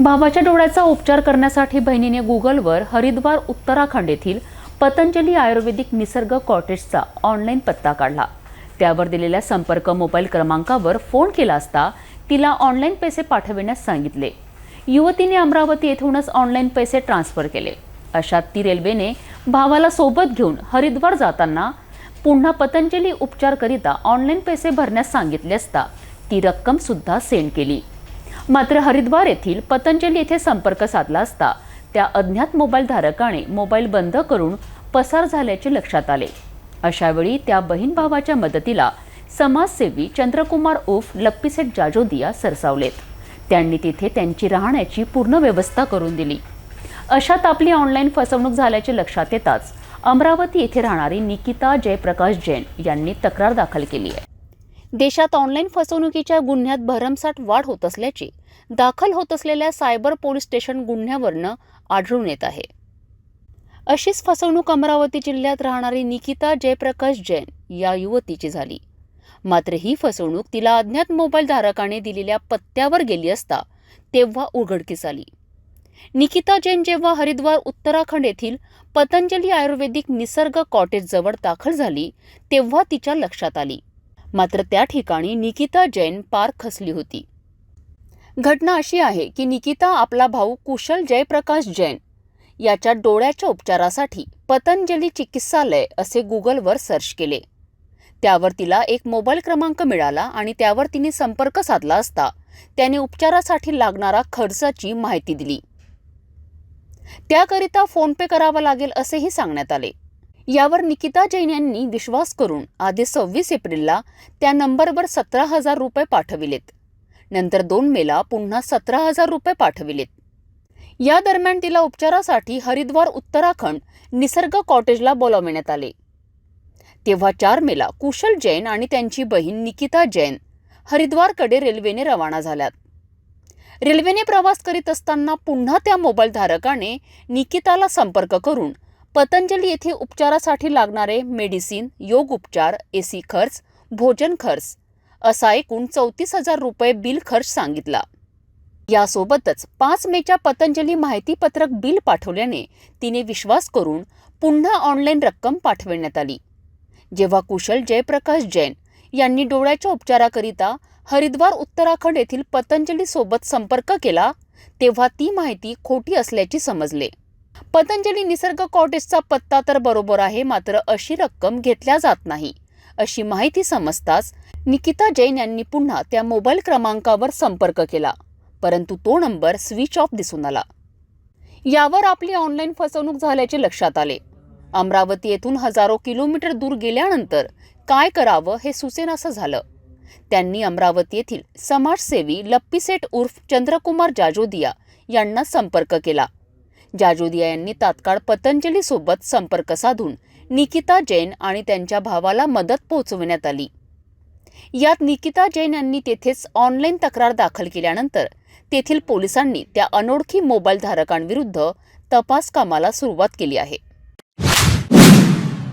भावाच्या डोळ्याचा उपचार करण्यासाठी बहिणीने गुगलवर हरिद्वार उत्तराखंड येथील पतंजली आयुर्वेदिक निसर्ग कॉटेजचा ऑनलाईन पत्ता काढला. त्यावर दिलेल्या संपर्क मोबाईल क्रमांकावर फोन केला असता तिला ऑनलाईन पैसे पाठविण्यास सांगितले. युवतीने अमरावती येथूनच ऑनलाईन पैसे ट्रान्स्फर केले. अशात ती रेल्वेने भावाला सोबत घेऊन हरिद्वार जाताना पुन्हा पतंजली उपचारकरिता ऑनलाईन पैसे भरण्यास सांगितले असता ती रक्कम सुद्धा सेंड केली. मात्र हरिद्वार येथील पतंजली येथे संपर्क साधला असता त्या अज्ञात मोबाईल धारकाने मोबाईल बंद करून पसार झाल्याचे लक्षात आले. अशावेळी त्या बहीण भावाच्या मदतीला समाजसेवी चंद्रकुमार उर्फ लप्पीसेट जाजोदिया सरसावलेत. त्यांनी तिथे त्यांची राहण्याची पूर्ण व्यवस्था करून दिली. अशात आपली ऑनलाईन फसवणूक झाल्याचे लक्षात येताच अमरावती येथे राहणारी निकिता जयप्रकाश जैन यांनी तक्रार दाखल केली आहे. देशात ऑनलाईन फसवणुकीच्या गुन्ह्यात भरमसाठ वाढ होत असल्याची दाखल होत असलेल्या सायबर पोलीस स्टेशन गुन्ह्यावरनं आढळून येत आहे. अशीच फसवणूक अमरावती जिल्ह्यात राहणारी निकिता जयप्रकाश जैन या युवतीची झाली. मात्र ही फसवणूक तिला अज्ञात मोबाईल धारकाने दिलेल्या पत्त्यावर गेली असता तेव्हा उघडकीस आली. निकिता जैन जेव्हा हरिद्वार उत्तराखंड येथील पतंजली आयुर्वेदिक निसर्ग कॉटेजजवळ दाखल झाली तेव्हा तिच्या लक्षात आली. मात्र त्या ठिकाणी निकिता जैन पार खसली होती. घटना अशी आहे की निकिता आपला भाऊ कुशल जयप्रकाश जैन याच्या डोळ्याच्या उपचारासाठी पतंजली चिकित्सालय असे गुगलवर सर्च केले. त्यावर तिला एक मोबाईल क्रमांक मिळाला आणि त्यावर तिने संपर्क साधला असता त्याने उपचारासाठी लागणारा खर्चाची माहिती दिली. त्याकरिता फोनपे करावा लागेल असेही सांगण्यात आले. यावर निकिता जैन यांनी विश्वास करून आधी सव्वीस एप्रिलला त्या नंबरवर सतरा हजार रुपये पाठविलेत. नंतर दोन मेला पुन्हा सतरा हजार रुपये पाठविलेत. या दरम्यान तिला उपचारासाठी हरिद्वार उत्तराखंड निसर्ग कॉटेजला बोलावण्यात आले. तेव्हा चार मेला कुशल जैन आणि त्यांची बहीण निकिता जैन हरिद्वारकडे रेल्वेने रवाना झाल्यात. रेल्वेने प्रवास करीत असताना पुन्हा त्या मोबाईलधारकाने निकिताला संपर्क करून पतंजली येथे उपचारासाठी लागणारे मेडिसिन योग उपचार एसी खर्च भोजन खर्च असा एकूण चौतीस हजार रुपये बिल खर्च सांगितला. यासोबतच पाच मेच्या पतंजली माहितीपत्रक बिल पाठवल्याने तिने विश्वास करून पुन्हा ऑनलाईन रक्कम पाठविण्यात आली. जेव्हा कुशल जयप्रकाश जैन यांनी डोळ्याच्या उपचाराकरिता हरिद्वार उत्तराखंड येथील पतंजली सोबत संपर्क केला तेव्हा ती माहिती खोटी असल्याचे समजले. पतंजली निसर्ग कॉटेजचा पत्ता तर बरोबर आहे मात्र अशी रक्कम घेतल्या जात नाही. अशी माहिती समजताच निकिता जैन यांनी पुन्हा त्या मोबाईल क्रमांकावर संपर्क केला परंतु तो नंबर स्विच ऑफ दिसून आला. यावर आपली ऑनलाईन फसवणूक झाल्याचे लक्षात आले. अमरावती येथून हजारो किलोमीटर दूर गेल्यानंतर काय करावं हे सुचेनासं झालं. त्यांनी अमरावती येथील समाजसेवी लप्पीसेठ उर्फ चंद्रकुमार जाजोदिया यांना संपर्क केला. जाजोदिया यांनी तात्काळ पतंजलीसोबत संपर्क साधून निकिता जैन आणि त्यांच्या भावाला मदत पोहोचविण्यात आली. यात निकिता जैन यांनी तेथेच ऑनलाईन तक्रार दाखल केल्यानंतर तेथील पोलिसांनी त्या अनोळखी मोबाईल धारकांविरुद्ध तपास कामाला सुरुवात केली आहे.